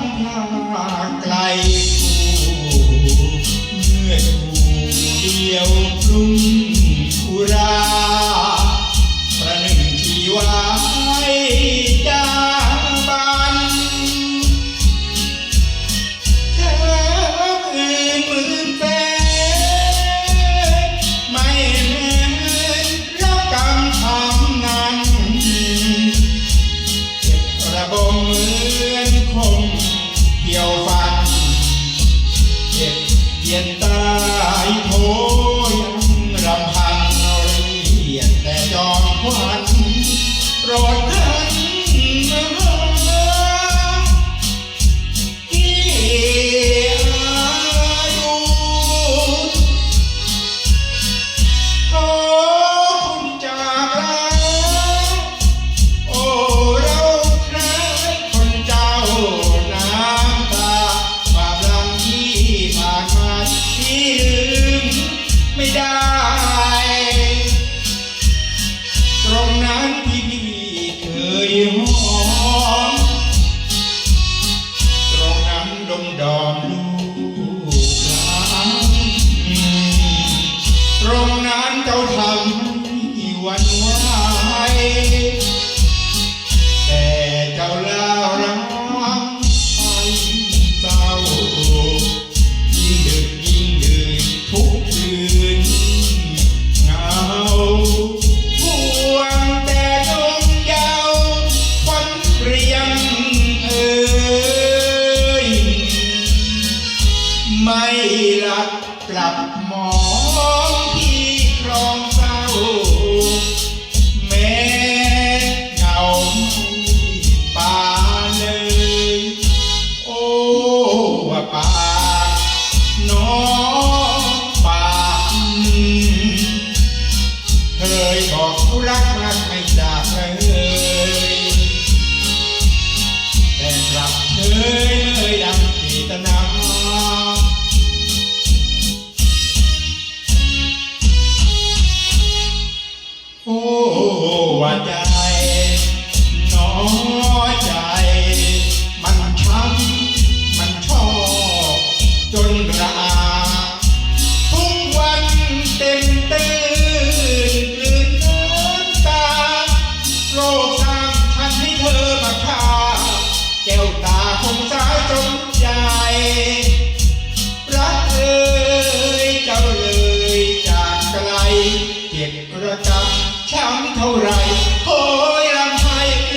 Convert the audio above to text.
ที่ห่าไกล รงนั้นเจ้าทำให้วันไหวแต่เจ้าลารังไปเศร้ายิ่งดึกยิ่งดื่นทุกคืนเหงาห่วงแต่ดวยาวฝันเปลี่ยนเอ่ยไม่รักกลับหมอ Oh. Oh, oh, oh, oh,